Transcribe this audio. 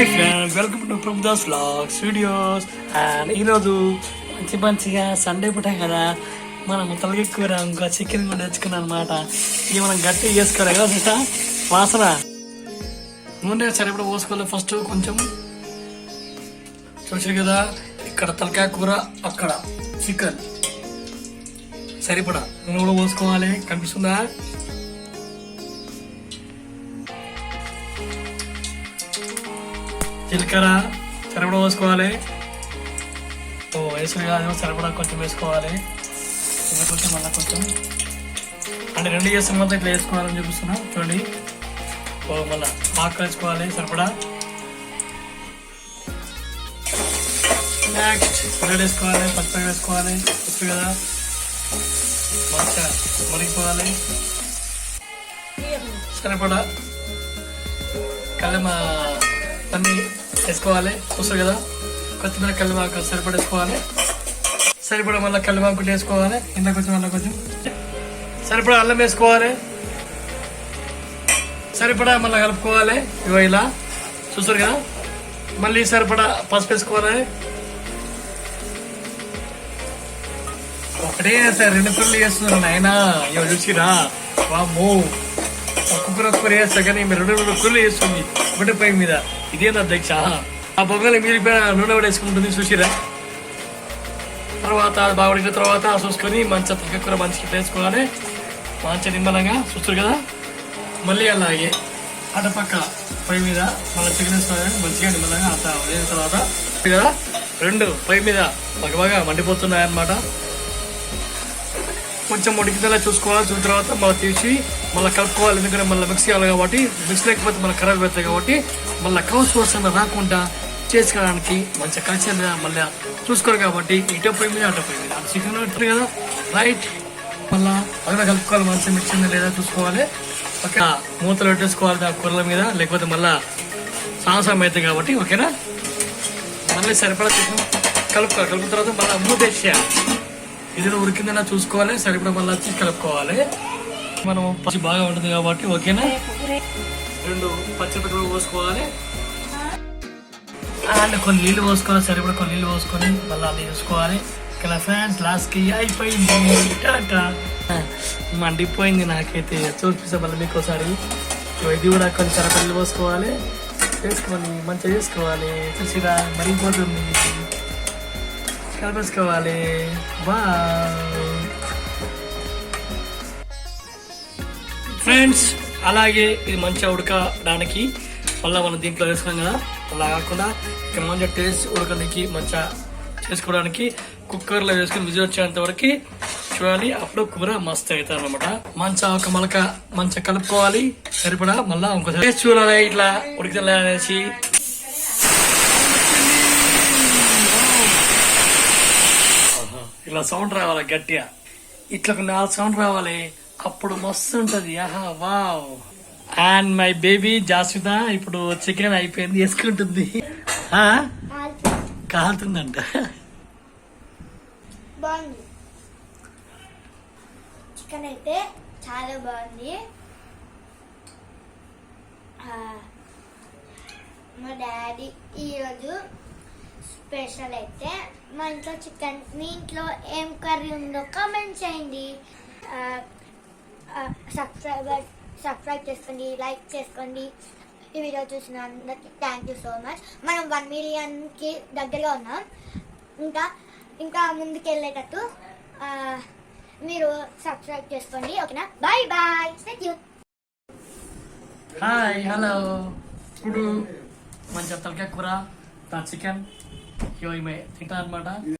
Hi friends welcome to Prabhudas vlogs videos and ఈరోజు మంచి మంచిగా సండే పుట్టాం కదా. మనం తలకి ఇంకా చికెన్ కూడా తెచ్చుకున్నాం అనమాట ఇవి మనం గట్టిగా చేసుకోవాలి కదా సిస్ట వాసన? నూనె సరిపడ పోసుకోవాలి ఫస్ట్ కొంచెం. చూసారు కదా ఇక్కడ తలకాయ కూర అక్కడ చికెన్ సరిపడా? నూనె కూడా పోసుకోవాలి. కనిపిస్తుందా? జీలకర్ర సరిపడ పోసుకోవాలి. ఓ వేసుడు కాదు సరిపడా కొంచెం వేసుకోవాలి. ఇంకా కొంచెం మళ్ళీ కొంచెం. అంటే రెండు చేసిన మొత్తం ఇట్లా వేసుకోవాలని చూపిస్తున్నా చూడండి. ఓ మళ్ళీ ఆకు వేసుకోవాలి సరిపడా. నెక్స్ట్ పొడి వేసుకోవాలి పచ్చిమిరపకాయ వేసుకోవాలి ఉప్పు కదా. మంచిగా మరిగిపోవాలి సరిపడా. మా అన్ని వేసుకోవాలి. చూస్తారు కదా. కొత్తిమీర కల్లిమాకు సరిపడా వేసుకోవాలి. సరిపడా మళ్ళీ కల్లిమాకు వేసుకోవాలి. ఇంత కొంచెం మళ్ళీ కొంచెం. సరిపడా అల్లం వేసుకోవాలి. సరిపడా మళ్ళీ కలుపుకోవాలి. ఇవో ఇలా. చూస్తారు కదా? మళ్ళీ సరిపడా పసుపు వేసుకోవాలి. ఒకటే సార్ రెండు పిల్లలు చేస్తున్నారు నాయన. ఇవి చూసిరా? వామ్మో. ఒక్కొక్కరు ఒక్కరు చేస్తారు కానీ మీరు రెండు రెండు కుర్రలు చేస్తుంది ఒకటి పై మీద. ఇదేనా అధ్యక్ష? ఆ బొగ్గలు మీరు నూనె కూడా వేసుకుంటుంది చూసిరా? తర్వాత బాగుడిన బాగా తర్వాత చూసుకొని మంచిగా తగ్గ మంచిగా వేసుకోవాలి మంచిగా నిమ్మలంగా చూస్తారు కదా? మళ్ళీ అలాగే అటుపక్క పై మీద మళ్ళీ చికెన్ వేసుకోవాలి మంచిగా నిమ్మలంగా అంత వేసిన తర్వాత కదా రెండు పై మీద బాగా బాగా మండిపోతున్నాయి అన్నమాట కొంచెం ఉడికిందేలా చూసుకోవాలి. చూసిన తర్వాత మళ్ళీ తీసి మళ్ళీ కలుపుకోవాలి. ఎందుకంటే మళ్ళీ మిక్స్ చేయాలి కాబట్టి మిక్స్ లేకపోతే మళ్ళీ ఖరాబ్ అవుతాయి కాబట్టి మళ్ళీ కౌస్ వాసన రాకుండా చేసుకోవడానికి మంచిగా కలిసి మళ్ళీ చూసుకోరు కాబట్టి ఇటు పోయి మీద అటు పోయింది మీద. చికెన్ ఉంటుంది కదా? రైట్. మళ్ళీ అక్కడ కలుపుకోవాలి. మంచిగా మిక్స్ లేదా చూసుకోవాలి. ఒక మూతలు పెట్టేసుకోవాలి ఆ కూరల మీద. లేకపోతే మళ్ళీ సాహసం అవుతుంది కాబట్టి ఓకేనా? మళ్ళీ సరిపడా చికెన్ కలుపుకోవాలి కలుపుకున్న తర్వాత మళ్ళీ మూత వేసేయాలి ఇది ఉడికిందన్నా చూసుకోవాలి సరిపడా మళ్ళీ వచ్చి కలుపుకోవాలి. మనం పచ్చి బాగా ఉంటుంది కాబట్టి ఓకేనా? రెండు పచ్చిమిరపకాయలు పోసుకోవాలి. అండ్ కొన్ని నీళ్ళు పోసుకోవాలి సరిపడా కొన్ని నీళ్ళు పోసుకొని మళ్ళీ అది చూసుకోవాలి. ఇక్కడ ఫ్యాన్స్ లాస్ట్కి అయిపోయింది. టాటా. మండిపోయింది నాకైతే. చూపిస్తా మళ్ళీ మీకు ఒకసారి ఇది కూడా కొన్ని సరిపడా నీళ్ళు పోసుకోవాలి. వేసుకొని మంచిగా చేసుకోవాలి. చూసిరా మరిగిపోతుంది కలిపేసుకోవాలి బా ఫ్రెండ్స్ అలాగే ఇది మంచిగా ఉడకడానికి మళ్ళీ మనం దీంట్లో వేసుకున్నాం కదా అలా కాకుండా ఇక మంచిగా టేస్ట్ ఉడకడానికి మంచిగా చేసుకోవడానికి కుక్కర్లో వేసుకొని విజిల్ వచ్చేంత వరకు చూడాలి. అప్పుడు కూర మస్తు అవుతారు అనమాట మంచిగా ఒక మలక మంచిగా కలుపుకోవాలి. సరిపడా మళ్ళీ ఇంకోసారి. చూడాలి ఇట్లా ఉడికితే అనేసి. ఇలా సౌండ్ రావాలి గట్టిగా? ఇట్లా ఒక నాలుగు సౌండ్ రావాలి. అప్పుడు మస్తు ఉంటది. ఆహా wow. And my baby Jasmitha ఇప్పుడు చికెన్ అయిపోయింది. వేసుకుంటుంది. కాలుతుందంట. బాగుంది. చికెన్ అయితే చాలా బాగుంది. మా డాడీ ఈరోజు స్పెషల్ అయితే మా ఇంట్లో చికెన్ మీ ఇంట్లో ఏం కర్రీ ఉందో కామెంట్ చేయండి. సబ్స్క్రైబర్ సబ్స్క్రైబ్ చేసుకోండి లైక్ చేసుకోండి. ఈ వీడియో చూసిన అందరికి థ్యాంక్ యూ సో మచ్ మనం వన్ మిలియన్కి దగ్గరగా ఉన్నాం. ఇంకా ఇంకా ముందుకు వెళ్ళేటట్టు మీరు సబ్స్క్రైబ్ చేసుకోండి ఓకేనా? Bye bye thank you hi hello ఇప్పుడు మంచి తలకాయ కూర చికెన్. ఇవి తింటా అనమాట